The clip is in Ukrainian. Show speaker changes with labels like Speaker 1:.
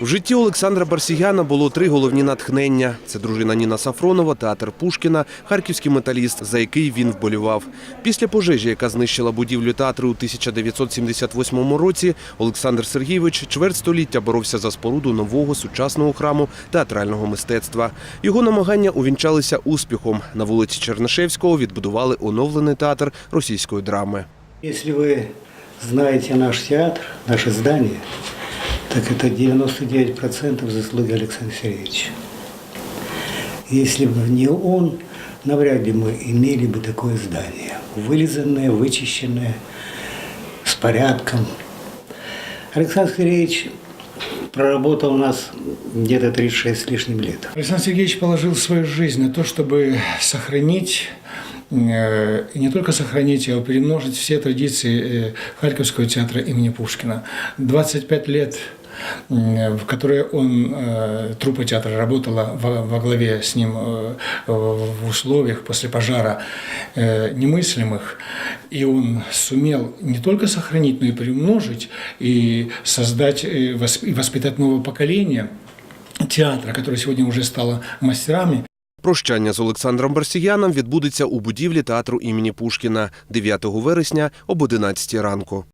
Speaker 1: В житті Олександра Барсігяна було три головні натхнення: це дружина Ніна Сафронова, театр Пушкіна, харківський металіст, за який він вболівав. Після пожежі, яка знищила будівлю театру у 1978 році, Олександр Сергійович чверть століття боровся за споруду нового сучасного храму театрального мистецтва. Його намагання увінчалися успіхом. На вулиці Чернишевського відбудували оновлений театр російської драми.
Speaker 2: Если вы знаете наш театр, наше здание, так это 99% заслуги Александра Сергеевича. Если бы не он, навряд ли мы имели бы такое здание. Вылизанное, вычищенное, с порядком. Александр Сергеевич проработал у нас где-то 36 с лишним лет.
Speaker 3: Александр Сергеевич положил свою жизнь на то, чтобы сохранить э, не только сохранить, а перемножить все традиции э, Харьковского театра имени Пушкина. 25 лет, в которые он, э, труппа театра работала во, во главе с ним э, в условиях после пожара э, немыслимых, и он сумел не только сохранить, но и приумножить, и создать, э, восп- и воспитать новое поколение театра, которое сегодня уже стало мастерами,
Speaker 1: Прощання з Олександром Барсігяном відбудеться у будівлі театру імені Пушкіна 9 вересня об 11 ранку.